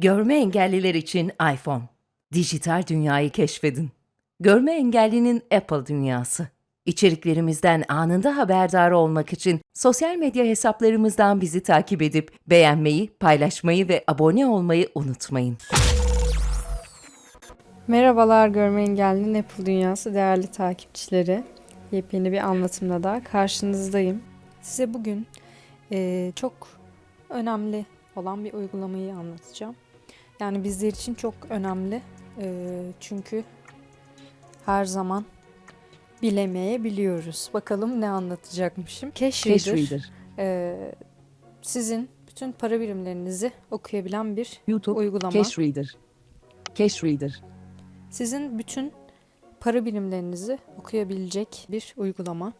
Görme engelliler için iPhone. Dijital dünyayı keşfedin. Görme engellinin Apple dünyası. İçeriklerimizden anında haberdar olmak için sosyal medya hesaplarımızdan bizi takip edip beğenmeyi, paylaşmayı ve abone olmayı unutmayın. Merhabalar Görme Engelli'nin Apple Dünyası değerli takipçileri. Yepyeni bir anlatımla da karşınızdayım. Size bugün eee, çok önemli olan bir uygulamayı anlatacağım. Yani bizler için çok önemli. Eee, çünkü her zaman bilemeyebiliyoruz. Bakalım ne anlatacakmışım. Cash Cash Reader, Reader, eee, sizin bütün para birimlerinizi okuyabilen bir YouTube, uygulama. Cash Reader, Cash Reader, Sizin bütün para birimlerinizi okuyabilecek bir uygulama.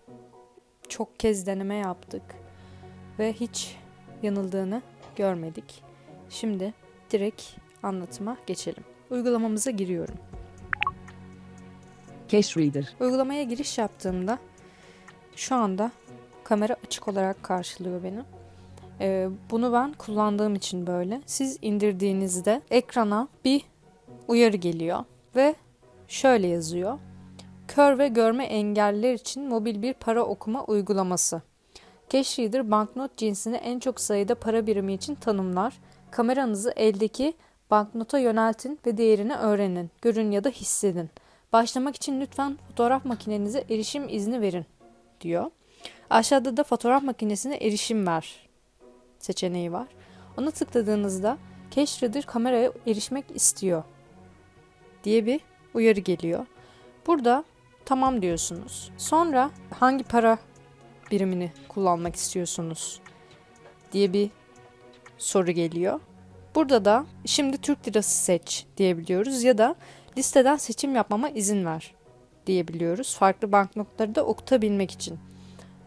Çok kez deneme yaptık ve hiç yanıldığını görmedik. Şimdi direkt anlatıma geçelim. Uygulamamıza giriyorum. Cash Reader, Uygulamaya giriş yaptığımda şu anda kamera açık olarak karşılıyor beni. Ee, bunu ben kullandığım için böyle. Siz indirdiğinizde ekrana bir uyarı geliyor ve şöyle yazıyor. Kör ve görme engelliler için mobil bir para okuma uygulaması. Cash Reader banknot cinsini en çok sayıda para birimi için tanımlar. Kameranızı eldeki banknota yöneltin ve değerini öğrenin, görün ya da hissedin. Başlamak için lütfen fotoğraf makinenize erişim izni verin diyor. Aşağıda da fotoğraf makinesine erişim ver seçeneği var. Ona tıkladığınızda Cash kameraya erişmek istiyor diye bir uyarı geliyor. Burada tamam diyorsunuz. Sonra hangi para birimini kullanmak istiyorsunuz diye bir soru geliyor. Burada da şimdi Türk lirası seç diyebiliyoruz ya da listeden seçim yapmama izin ver diyebiliyoruz. Farklı banknotları da okutabilmek için.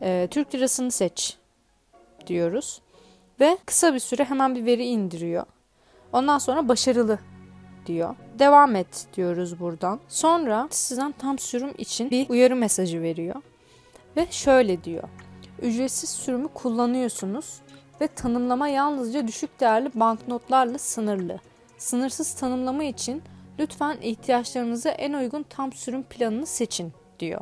Ee, Türk lirasını seç diyoruz. Ve kısa bir süre hemen bir veri indiriyor. Ondan sonra başarılı diyor. Devam et diyoruz buradan. Sonra sizden tam sürüm için bir uyarı mesajı veriyor. Ve şöyle diyor. Ücretsiz sürümü kullanıyorsunuz ve tanımlama yalnızca düşük değerli banknotlarla sınırlı. Sınırsız tanımlama için lütfen ihtiyaçlarınıza en uygun tam sürüm planını seçin diyor.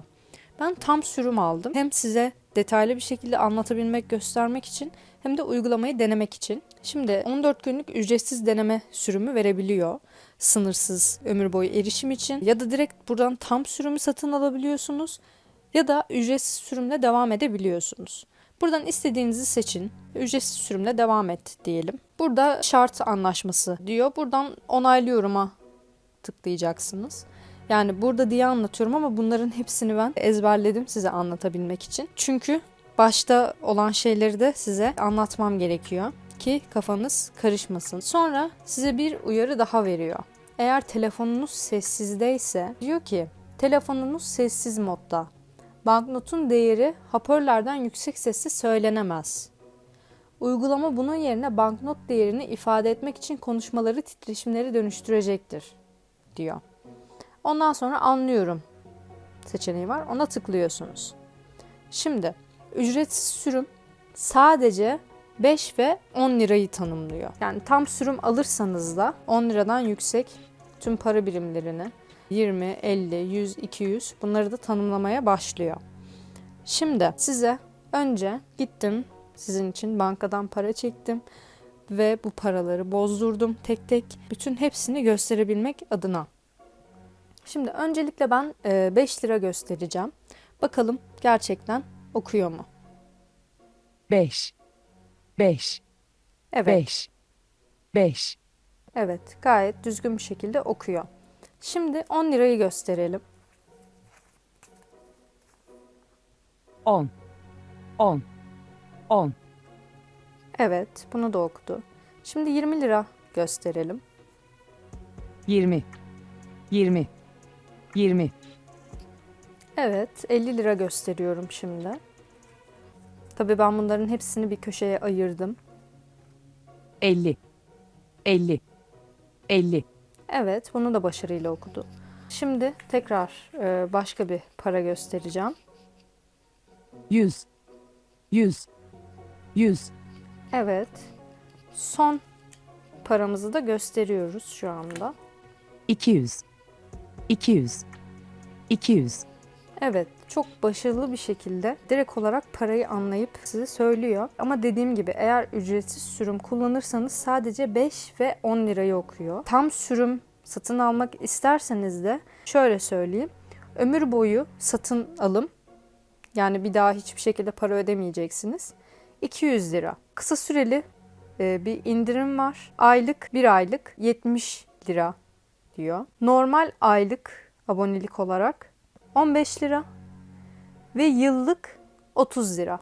Ben tam sürüm aldım. Hem size detaylı bir şekilde anlatabilmek, göstermek için hem de uygulamayı denemek için. Şimdi 14 günlük ücretsiz deneme sürümü verebiliyor. Sınırsız ömür boyu erişim için ya da direkt buradan tam sürümü satın alabiliyorsunuz ya da ücretsiz sürümle devam edebiliyorsunuz. Buradan istediğinizi seçin. Ücretsiz sürümle devam et diyelim. Burada şart anlaşması diyor. Buradan onaylıyorum'a tıklayacaksınız. Yani burada diye anlatıyorum ama bunların hepsini ben ezberledim size anlatabilmek için. Çünkü başta olan şeyleri de size anlatmam gerekiyor ki kafanız karışmasın. Sonra size bir uyarı daha veriyor. Eğer telefonunuz sessizdeyse diyor ki telefonunuz sessiz modda. Banknotun değeri hoparlörlerden yüksek sesle söylenemez. Uygulama bunun yerine banknot değerini ifade etmek için konuşmaları titreşimleri dönüştürecektir diyor. Ondan sonra anlıyorum seçeneği var. Ona tıklıyorsunuz. Şimdi ücretsiz sürüm sadece 5 ve 10 lirayı tanımlıyor. Yani tam sürüm alırsanız da 10 liradan yüksek tüm para birimlerini 20, 50, 100, 200 bunları da tanımlamaya başlıyor. Şimdi size önce gittim sizin için bankadan para çektim ve bu paraları bozdurdum tek tek bütün hepsini gösterebilmek adına. Şimdi öncelikle ben e, 5 lira göstereceğim. Bakalım gerçekten okuyor mu? 5, 5, Evet. 5, 5, Evet, gayet düzgün bir şekilde okuyor. Şimdi 10 lirayı gösterelim. 10, 10, 10, Evet, bunu da okudu. Şimdi 20 lira gösterelim. 20, 20, 20, Evet, 50 lira gösteriyorum şimdi. Tabii ben bunların hepsini bir köşeye ayırdım. 50, 50, 50, Evet, bunu da başarıyla okudu. Şimdi tekrar e, başka bir para göstereceğim. 100, 100, 100, Evet. Son paramızı da gösteriyoruz şu anda. 200 200 200 Evet, çok başarılı bir şekilde direkt olarak parayı anlayıp size söylüyor. Ama dediğim gibi eğer ücretsiz sürüm kullanırsanız sadece 5 ve 10 lirayı okuyor. Tam sürüm satın almak isterseniz de şöyle söyleyeyim. Ömür boyu satın alım yani bir daha hiçbir şekilde para ödemeyeceksiniz. 200 lira. Kısa süreli e, bir indirim var. Aylık bir aylık 70 lira diyor. Normal aylık abonelik olarak 15 lira ve yıllık 30 lira.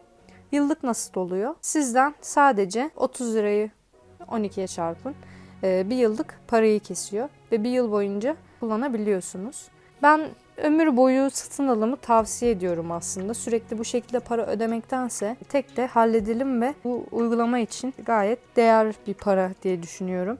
Yıllık nasıl oluyor? Sizden sadece 30 lirayı 12'ye çarpın. Ee, bir yıllık parayı kesiyor ve bir yıl boyunca kullanabiliyorsunuz. Ben ömür boyu satın alımı tavsiye ediyorum aslında. Sürekli bu şekilde para ödemektense tek de halledelim ve bu uygulama için gayet değer bir para diye düşünüyorum.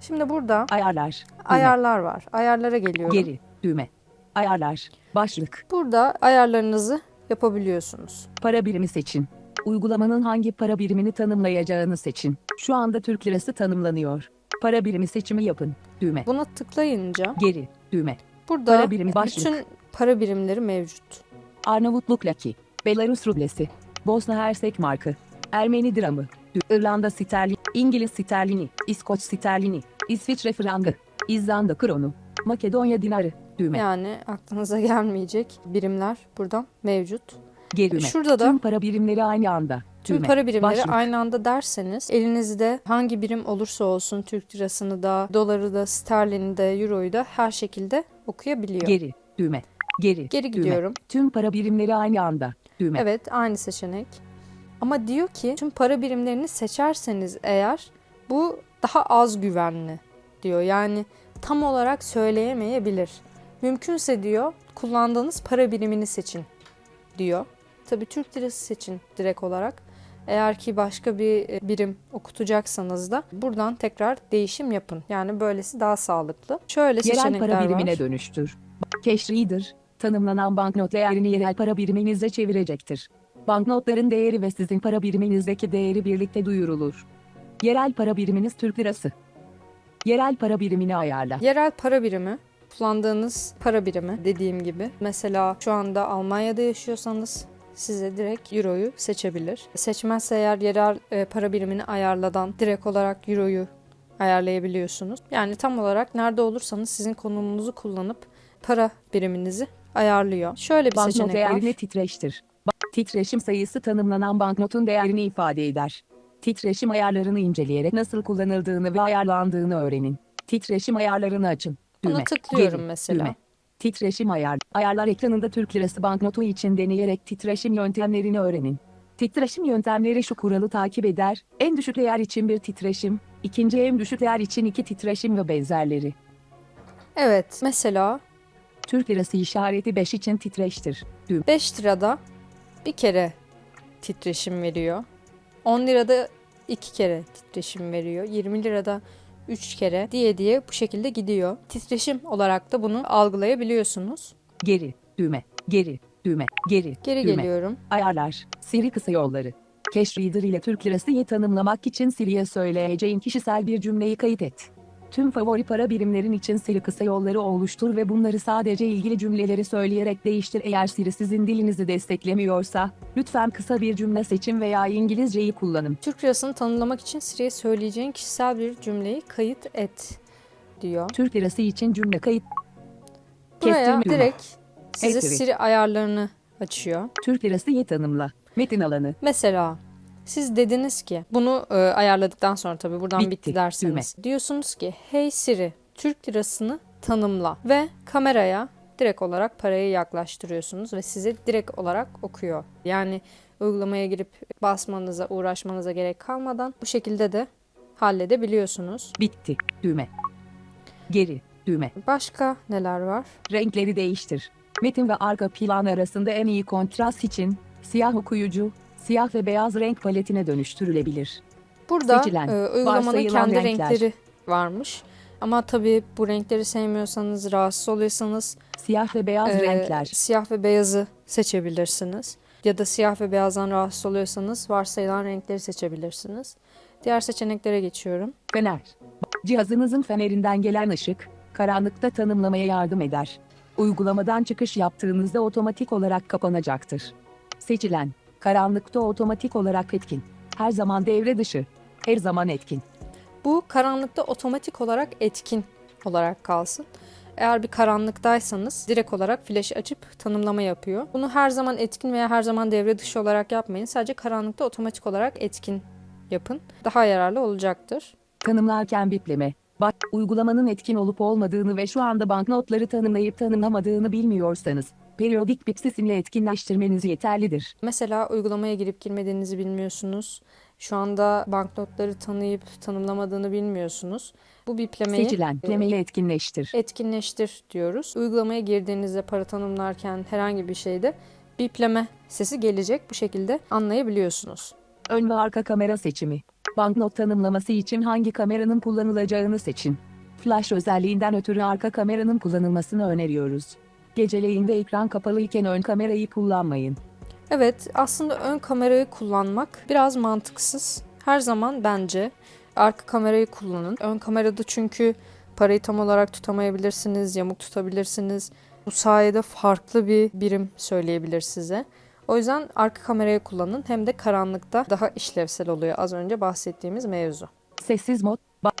Şimdi burada ayarlar düğme, ayarlar var. Ayarlara geliyorum. geri düğme ayarlar başlık Burada ayarlarınızı yapabiliyorsunuz. para birimi seçin. Uygulamanın hangi para birimini tanımlayacağını seçin. Şu anda Türk lirası tanımlanıyor. Para birimi seçimi yapın. Düğme. Buna tıklayınca geri. Düğme. Burada Para birimi başlık. bütün para birimleri mevcut. Arnavutluk laki Belarus rublesi. Bosna Hersek markı. Ermeni dramı. İrlanda sterlini İngiliz sterlini. İskoç sterlini. İsviçre frangı. İzlanda kronu. Makedonya dinarı düğme Yani aklınıza gelmeyecek birimler buradan mevcut. geri düğme Şurada da tüm para birimleri aynı anda tüm düğme para birimleri başlık. aynı anda derseniz elinizde hangi birim olursa olsun Türk lirasını da, doları da, sterlini de, euroyu da her şekilde okuyabiliyor. Geri düğme geri Geri düğme. gidiyorum. Tüm para birimleri aynı anda düğme Evet aynı seçenek. Ama diyor ki tüm para birimlerini seçerseniz eğer bu daha az güvenli diyor. Yani tam olarak söyleyemeyebilir. Mümkünse diyor kullandığınız para birimini seçin diyor. Tabii Türk lirası seçin direkt olarak. Eğer ki başka bir e, birim okutacaksanız da buradan tekrar değişim yapın. Yani böylesi daha sağlıklı. Şöyle Yerel para birimine var. dönüştür. Cash Reader, tanımlanan banknot değerini yerel para biriminize çevirecektir. Banknotların değeri ve sizin para biriminizdeki değeri birlikte duyurulur. Yerel para biriminiz Türk Lirası. Yerel para birimini ayarla. Yerel para birimi, kullandığınız para birimi dediğim gibi. Mesela şu anda Almanya'da yaşıyorsanız size direkt Euro'yu seçebilir. Seçmezse eğer yerel e, para birimini ayarladan direkt olarak Euro'yu ayarlayabiliyorsunuz. Yani tam olarak nerede olursanız sizin konumunuzu kullanıp para biriminizi ayarlıyor. Şöyle bir Banknot seçenek değerini var. titreştir. Titreşim sayısı tanımlanan banknotun değerini ifade eder. Titreşim ayarlarını inceleyerek nasıl kullanıldığını ve ayarlandığını öğrenin. Titreşim ayarlarını açın. Düğme. tıklıyorum Geri. mesela. Düğme. Titreşim ayar. Ayarlar ekranında Türk lirası banknotu için deneyerek titreşim yöntemlerini öğrenin. Titreşim yöntemleri şu kuralı takip eder. En düşük değer için bir titreşim, ikinci en düşük değer için iki titreşim ve benzerleri. Evet mesela Türk lirası işareti 5 için titreştir. Düğme. 5 lirada bir kere titreşim veriyor. 10 lirada 2 kere titreşim veriyor. 20 lirada 3 kere diye diye bu şekilde gidiyor. Titreşim olarak da bunu algılayabiliyorsunuz. Geri. Düğme. Geri. Düğme. Geri. Geri düğme. geliyorum. Ayarlar. Siri kısa yolları. Cash Reader ile Türk lirasıyı tanımlamak için Siri'ye söyleyeceğin kişisel bir cümleyi kayıt et. Tüm favori para birimlerin için Siri kısa yolları oluştur ve bunları sadece ilgili cümleleri söyleyerek değiştir. Eğer Siri sizin dilinizi desteklemiyorsa, lütfen kısa bir cümle seçin veya İngilizceyi kullanın. Türk lirasını tanımlamak için Siri'ye söyleyeceğin kişisel bir cümleyi kayıt et diyor. Türk lirası için cümle kayıt. Buraya direkt size Siri. Ayarlarını açıyor. Türk lirasıyı tanımla. Metin alanı. Mesela siz dediniz ki bunu e, ayarladıktan sonra tabii buradan bitti, Bitti, derseniz. Diyorsunuz ki hey Siri Türk lirasını tanımla ve kameraya direkt olarak parayı yaklaştırıyorsunuz ve size direkt olarak okuyor. Yani uygulamaya girip basmanıza, uğraşmanıza gerek kalmadan bu şekilde de halledebiliyorsunuz. Bitti. Düğme. Geri. Düğme. Başka neler var? Renkleri değiştir. Metin ve arka plan arasında en iyi kontrast için siyah okuyucu, siyah ve beyaz renk paletine dönüştürülebilir. Burada Seçilen, e, uygulamanın kendi renkler. renkleri varmış. Ama tabii bu renkleri sevmiyorsanız, rahatsız oluyorsanız Siyah ve beyaz Ee, renkler. Siyah ve beyazı seçebilirsiniz. Ya da siyah ve beyazdan rahatsız oluyorsanız varsayılan renkleri seçebilirsiniz. Diğer seçeneklere geçiyorum. Fener. Cihazınızın fenerinden gelen ışık, karanlıkta tanımlamaya yardım eder. Uygulamadan çıkış yaptığınızda otomatik olarak kapanacaktır. Seçilen, karanlıkta otomatik olarak etkin. Her zaman devre dışı, her zaman etkin. Bu karanlıkta otomatik olarak etkin olarak kalsın. Eğer bir karanlıktaysanız direkt olarak flash açıp tanımlama yapıyor. Bunu her zaman etkin veya her zaman devre dışı olarak yapmayın. Sadece karanlıkta otomatik olarak etkin yapın. Daha yararlı olacaktır. Tanımlarken bipleme. Bak, uygulamanın etkin olup olmadığını ve şu anda banknotları tanımlayıp tanımlamadığını bilmiyorsanız, periyodik bip sesiyle etkinleştirmeniz yeterlidir. Mesela uygulamaya girip girmediğinizi bilmiyorsunuz. Şu anda banknotları tanıyıp tanımlamadığını bilmiyorsunuz. Bu biplemeyi Seçilen, biplameyi etkinleştir. etkinleştir diyoruz. Uygulamaya girdiğinizde para tanımlarken herhangi bir şeyde bipleme sesi gelecek. Bu şekilde anlayabiliyorsunuz. Ön ve arka kamera seçimi. Banknot tanımlaması için hangi kameranın kullanılacağını seçin. Flash özelliğinden ötürü arka kameranın kullanılmasını öneriyoruz. Geceleyin ve ekran kapalı iken ön kamerayı kullanmayın. Evet, aslında ön kamerayı kullanmak biraz mantıksız. Her zaman bence arka kamerayı kullanın. Ön kamerada çünkü parayı tam olarak tutamayabilirsiniz, yamuk tutabilirsiniz. Bu sayede farklı bir birim söyleyebilir size. O yüzden arka kamerayı kullanın. Hem de karanlıkta daha işlevsel oluyor az önce bahsettiğimiz mevzu. Sessiz mod.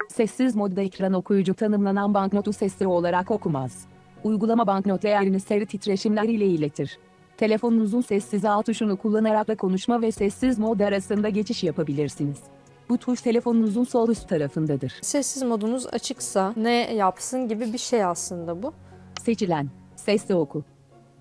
Sessiz modda ekran okuyucu tanımlanan banknotu sesli olarak okumaz. Uygulama banknot değerini seri titreşimler ile iletir. Telefonunuzun sessiz ağ tuşunu kullanarak da konuşma ve sessiz mod arasında geçiş yapabilirsiniz. Bu tuş telefonunuzun sol üst tarafındadır. Sessiz modunuz açıksa ne yapsın gibi bir şey aslında bu. Seçilen. Sesli oku.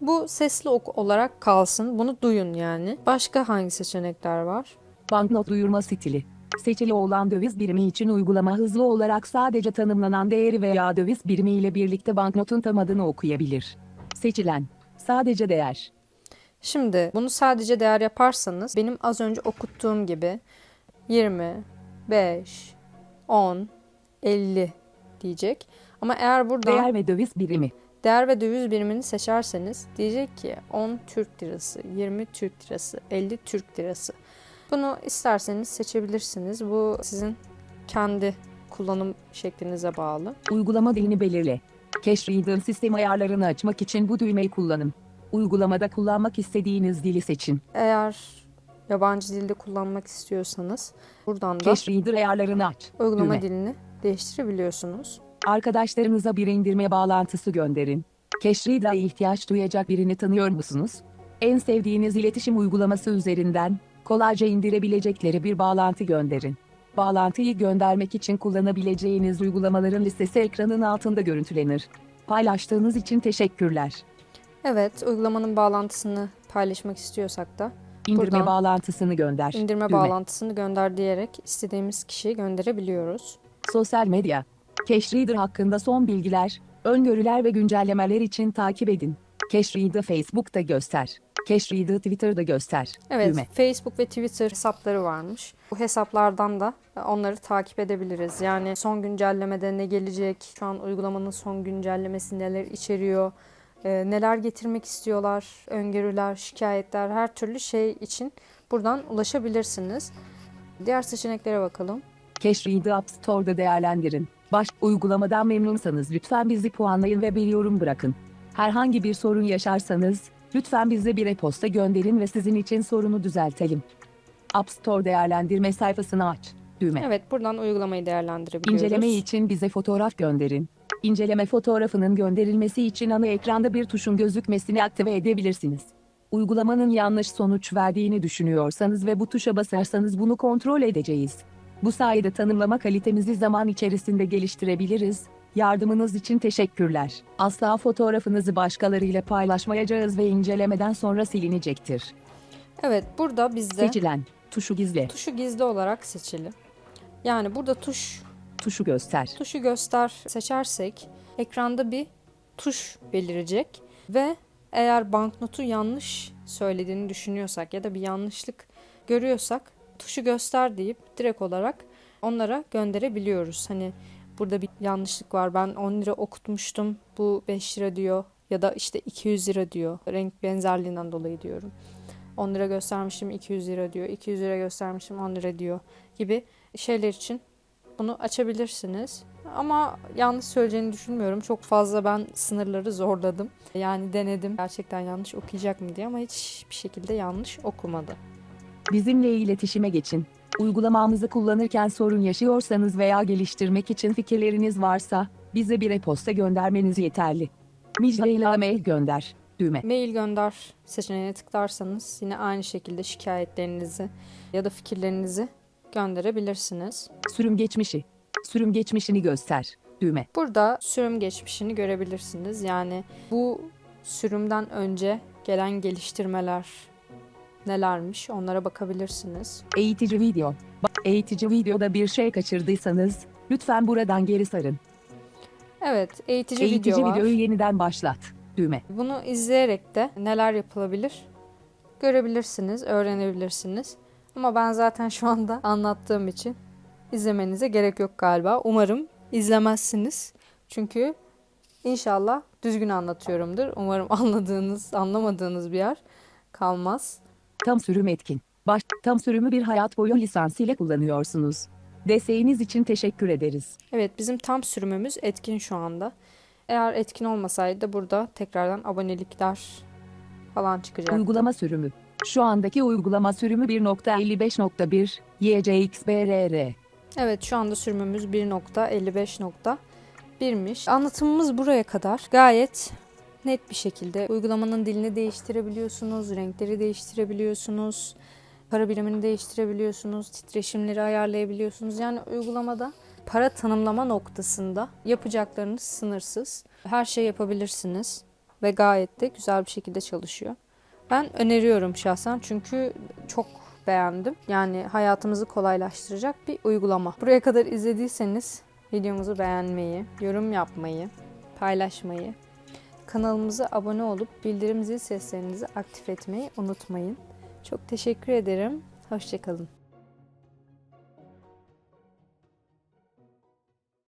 Bu sesli ok olarak kalsın. Bunu duyun yani. Başka hangi seçenekler var? Banknot duyurma stili. Seçili olan döviz birimi için uygulama hızlı olarak sadece tanımlanan değeri veya döviz birimi ile birlikte banknotun tam adını okuyabilir. Seçilen. Sadece değer. Şimdi bunu sadece değer yaparsanız benim az önce okuttuğum gibi 20, 5, 10, 50 diyecek. Ama eğer buradan Değer ve döviz birimi. değer ve döviz birimini seçerseniz diyecek ki 10 Türk lirası, 20 Türk lirası, 50 Türk lirası. Bunu isterseniz seçebilirsiniz. Bu sizin kendi kullanım şeklinize bağlı. Uygulama dilini belirle. Cache Reader sistem ayarlarını açmak için bu düğmeyi kullanın. Uygulamada kullanmak istediğiniz dili seçin. Eğer yabancı dilde kullanmak istiyorsanız buradan da Cache Reader ayarlarını aç. uygulama Düğme. dilini değiştirebiliyorsunuz. Arkadaşlarınıza bir indirme bağlantısı gönderin. Cache Reader'a ihtiyaç duyacak birini tanıyor musunuz? En sevdiğiniz iletişim uygulaması üzerinden kolayca indirebilecekleri bir bağlantı gönderin. Bağlantıyı göndermek için kullanabileceğiniz uygulamaların listesi ekranın altında görüntülenir. Paylaştığınız için teşekkürler. Evet, uygulamanın bağlantısını paylaşmak istiyorsak da İndirme Buradan bağlantısını gönder. indirme Düğme. bağlantısını gönder diyerek istediğimiz kişiye gönderebiliyoruz. Sosyal medya. Cache Reader hakkında son bilgiler, öngörüler ve güncellemeler için takip edin. Cache Reader Facebook'ta göster. Cache Reader Twitter'da göster. Evet, Düğme. Facebook ve Twitter hesapları varmış. Bu hesaplardan da onları takip edebiliriz. Yani son güncellemede ne gelecek, şu an uygulamanın son güncellemesi neler içeriyor, e, neler getirmek istiyorlar, öngörüler, şikayetler, her türlü şey için buradan ulaşabilirsiniz. Diğer seçeneklere bakalım. Cache Reader App Store'da değerlendirin. Baş uygulamadan memnunsanız lütfen bizi puanlayın ve bir yorum bırakın. Herhangi bir sorun yaşarsanız lütfen bize bir e-posta gönderin ve sizin için sorunu düzeltelim. App Store değerlendirme sayfasını aç. Düğme. Evet, buradan uygulamayı değerlendirebiliyoruz. İnceleme için bize fotoğraf gönderin. İnceleme fotoğrafının gönderilmesi için ana ekranda bir tuşun gözükmesini aktive edebilirsiniz. Uygulamanın yanlış sonuç verdiğini düşünüyorsanız ve bu tuşa basarsanız bunu kontrol edeceğiz. Bu sayede tanımlama kalitemizi zaman içerisinde geliştirebiliriz. Yardımınız için teşekkürler. Asla fotoğrafınızı başkalarıyla paylaşmayacağız ve incelemeden sonra silinecektir. Evet, burada bizde Seçilen tuşu gizle, tuşu gizli olarak seçili. Yani burada tuş tuşu göster. tuşu göster seçersek ekranda bir tuş belirecek ve eğer banknotu yanlış söylediğini düşünüyorsak ya da bir yanlışlık görüyorsak tuşu göster deyip direkt olarak onlara gönderebiliyoruz. Hani burada bir yanlışlık var ben 10 lira okutmuştum bu 5 lira diyor ya da işte 200 lira diyor renk benzerliğinden dolayı diyorum. 10 lira göstermişim 200 lira diyor 200 lira göstermişim 10 lira diyor gibi şeyler için bunu açabilirsiniz. Ama yanlış söyleyeceğini düşünmüyorum. Çok fazla ben sınırları zorladım. Yani denedim gerçekten yanlış okuyacak mı diye ama hiçbir şekilde yanlış okumadı. Bizimle iletişime geçin. Uygulamamızı kullanırken sorun yaşıyorsanız veya geliştirmek için fikirleriniz varsa bize bir e-posta göndermeniz yeterli. Micra mail gönder. Düğme. Mail gönder seçeneğine tıklarsanız yine aynı şekilde şikayetlerinizi ya da fikirlerinizi gönderebilirsiniz. Sürüm geçmişi. Sürüm geçmişini göster. Düğme. Burada sürüm geçmişini görebilirsiniz. Yani bu sürümden önce gelen geliştirmeler nelermiş onlara bakabilirsiniz. Eğitici video. Eğitici videoda bir şey kaçırdıysanız lütfen buradan geri sarın. Evet, eğitici, Eğitici video var. videoyu yeniden başlat. Düğme. Bunu izleyerek de neler yapılabilir görebilirsiniz, öğrenebilirsiniz. Ama ben zaten şu anda anlattığım için izlemenize gerek yok galiba. Umarım izlemezsiniz. Çünkü inşallah düzgün anlatıyorumdur. Umarım anladığınız, anlamadığınız bir yer kalmaz. Tam sürüm etkin. Baş, tam sürümü bir hayat boyu lisans ile kullanıyorsunuz. Desteğiniz için teşekkür ederiz. Evet bizim tam sürümümüz etkin şu anda. Eğer etkin olmasaydı da burada tekrardan abonelikler falan çıkacaktı. Uygulama sürümü. Şu andaki uygulama sürümü 1.55.1 YCXBRR. Evet şu anda sürümümüz 1.55.1'miş. Anlatımımız buraya kadar. Gayet net bir şekilde uygulamanın dilini değiştirebiliyorsunuz, renkleri değiştirebiliyorsunuz, para birimini değiştirebiliyorsunuz, titreşimleri ayarlayabiliyorsunuz. Yani uygulamada para tanımlama noktasında yapacaklarınız sınırsız. Her şey yapabilirsiniz ve gayet de güzel bir şekilde çalışıyor. Ben öneriyorum şahsen çünkü çok beğendim. Yani hayatımızı kolaylaştıracak bir uygulama. Buraya kadar izlediyseniz videomuzu beğenmeyi, yorum yapmayı, paylaşmayı, kanalımıza abone olup bildirim zil seslerinizi aktif etmeyi unutmayın. Çok teşekkür ederim. Hoşçakalın.